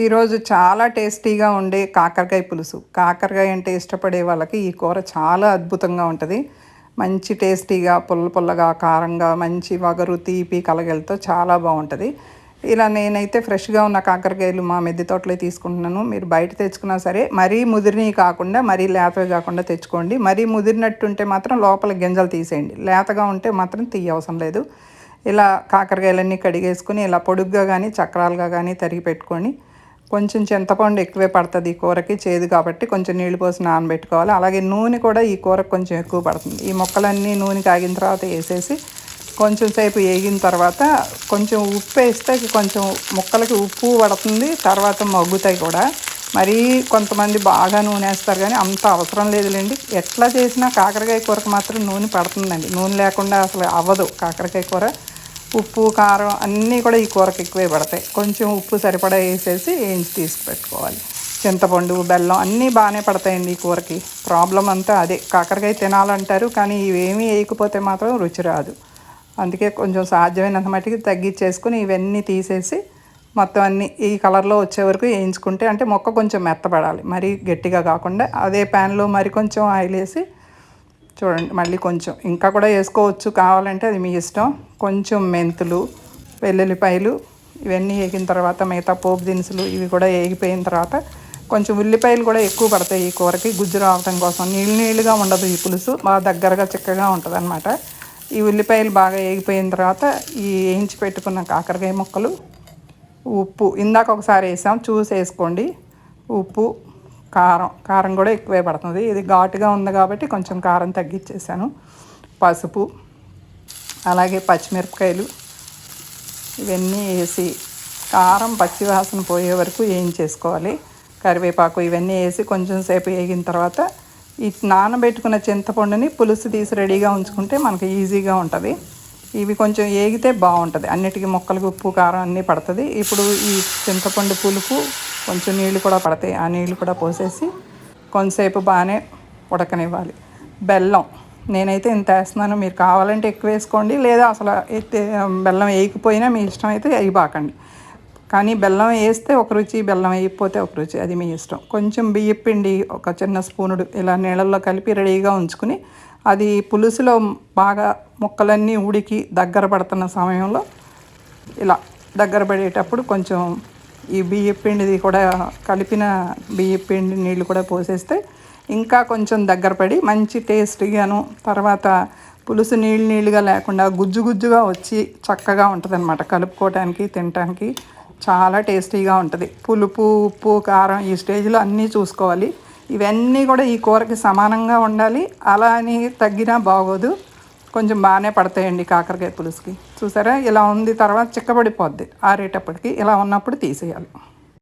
ఈరోజు చాలా టేస్టీగా ఉండే కాకరకాయ పులుసు. కాకరకాయ అంటే ఇష్టపడే వాళ్ళకి ఈ కూర చాలా అద్భుతంగా ఉంటుంది. మంచి టేస్టీగా పుల్ల పుల్లగా కారంగా మంచి వగరు తీపి కలగలతో చాలా బాగుంటుంది. ఇలా నేనైతే ఫ్రెష్గా ఉన్న కాకరకాయలు మా మెద్ది తోటలో తీసుకుంటున్నాను. మీరు బయట తెచ్చుకున్నా సరే మరీ ముదిరినవి కాకుండా మరీ లేతవి కాకుండా తెచ్చుకోండి. మరీ ముదిరినట్టు ఉంటే మాత్రం లోపల గింజలు తీసేయండి. లేతగా ఉంటే మాత్రం తీయవసరం లేదు. ఇలా కాకరకాయలన్నీ కడిగేసుకుని ఇలా పొడుగ్గా కానీ చక్రాలుగా కానీ తరిగి పెట్టుకొని కొంచెం చింతపండు ఎక్కువే పడుతుంది ఈ కూరకి చేదు కాబట్టి కొంచెం నీళ్ళు పోసి నానబెట్టుకోవాలి. అలాగే నూనె కూడా ఈ కూరకు కొంచెం ఎక్కువ పడుతుంది. ఈ మొక్కలన్నీ నూనె కాగిన తర్వాత వేసేసి కొంచెం సేపు వేగిన తర్వాత కొంచెం ఉప్పు వేస్తే కొంచెం ముక్కలకి ఉప్పు పడుతుంది తర్వాత మగ్గుతాయి కూడా. మరీ కొంతమంది బాగా నూనె వేస్తారు కానీ అంత అవసరం లేదులేండి. ఎట్లా చేసినా కాకరకాయ కూరకు మాత్రం నూనె పడుతుందండి. నూనె లేకుండా అసలు అవ్వదు కాకరకాయ కూర. ఉప్పు కారం అన్నీ కూడా ఈ కూరకు ఎక్కువే పడతాయి. కొంచెం ఉప్పు సరిపడా వేసేసి వేయించి తీసి పెట్టుకోవాలి. చింతపండు బెల్లం అన్నీ బాగానే పడతాయండి ఈ కూరకి. ప్రాబ్లం అంతా అదే. కాకరకాయ తినాలంటారు కానీ ఇవేమీ వేయకపోతే మాత్రం రుచి రాదు. అందుకే కొంచెం సాధ్యమైనంత మట్టికి తగ్గించేసుకుని ఇవన్నీ తీసేసి మొత్తం అన్ని ఈ కలర్లో వచ్చే వరకు వేయించుకుంటే అంటే మొక్క కొంచెం మెత్తపడాలి. మరీ గట్టిగా కాకుండా అదే ప్యాన్లో మరి కొంచెం ఆయిల్ వేసి చూడండి మళ్ళీ కొంచెం. ఇంకా కూడా వేసుకోవచ్చు. కావాలంటే అది మీ ఇష్టం. కొంచెం మెంతులు వెల్లుల్లిపాయలు ఇవన్నీ వేగిన తర్వాత మిగతా పోపు దినుసులు ఇవి కూడా వేగిపోయిన తర్వాత కొంచెం ఉల్లిపాయలు కూడా ఎక్కువ పడతాయి ఈ కూరకి గుజ్జు రావటం కోసం. నీళ్ళు నీళ్ళుగా ఉండదు ఈ పులుసు బాగా దగ్గరగా చిక్కగా ఉంటుంది అనమాట ఈ ఉల్లిపాయలు బాగా వేగిపోయిన తర్వాత ఈ వేయించి పెట్టుకున్న కాకరకాయ ముక్కలు ఉప్పు ఇందాక ఒకసారి వేసాం చూసి వేసుకోండి. ఉప్పు కారం కారం కూడా ఎక్కువే పడుతుంది. ఇది ఘాటుగా ఉంది కాబట్టి కొంచెం కారం తగ్గించేసాను. పసుపు అలాగే పచ్చిమిరపకాయలు ఇవన్నీ వేసి కారం పచ్చివాసన పోయే వరకు వేయించేసుకోవాలి. కరివేపాకు ఇవన్నీ వేసి కొంచెం సేపు వేగిన తర్వాత ఈ నానబెట్టుకున్న చింతపండుని పులుసు తీసి రెడీగా ఉంచుకుంటే మనకు ఈజీగా ఉంటుంది. ఇవి కొంచెం ఏగితే బాగుంటుంది. అన్నిటికీ మొక్కలకు ఉప్పు కారం అన్నీ పడుతుంది. ఇప్పుడు ఈ చింతపండు పులుపు కొంచెం నీళ్ళు కూడా పడతాయి. ఆ నీళ్ళు కూడా పోసేసి కొంతసేపు బాగానే ఉడకనివ్వాలి. బెల్లం నేనైతే ఇంత వేస్తున్నాను మీరు కావాలంటే ఎక్కువ వేసుకోండి లేదా అసలు అయితే బెల్లం వేయకపోయినా మీ ఇష్టం అయితే వేయబాకండి కానీ బెల్లం వేస్తే ఒక రుచి బెల్లం వేయకపోతే ఒక రుచి అది మీ ఇష్టం. కొంచెం బియ్యం పిండి ఒక చిన్న స్పూనుడు ఇలా నీళ్ళల్లో కలిపి రెడీగా ఉంచుకుని అది పులుసులో బాగా ముక్కలన్నీ ఉడికి దగ్గర పడుతున్న సమయంలో ఇలా దగ్గర పడేటప్పుడు కొంచెం ఈ బియ్యపిండిది కూడా కలిపిన బియ్యపిండి నీళ్ళు కూడా పోసేస్తే ఇంకా కొంచెం దగ్గర పడి మంచి టేస్ట్గాను తర్వాత పులుసు నీళ్ళు నీళ్ళుగా లేకుండా గుజ్జు గుజ్జుగా వచ్చి చక్కగా ఉంటుందన్నమాట. కలుపుకోవడానికి తినడానికి చాలా టేస్టీగా ఉంటుంది. పులుపు ఉప్పు కారం ఈ స్టేజ్లో అన్నీ చూసుకోవాలి. ఇవన్నీ కూడా ఈ కూరకి సమానంగా ఉండాలి. అలా అని తగ్గినా బాగోదు. కొంచెం బాగానే పడతాయండి కాకరకాయ పులుసుకి. చూసారా? ఇలా ఉంది తర్వాత చిక్కబడిపోద్ది. ఆరేటప్పటికి ఇలా ఉన్నప్పుడు తీసేయాలి.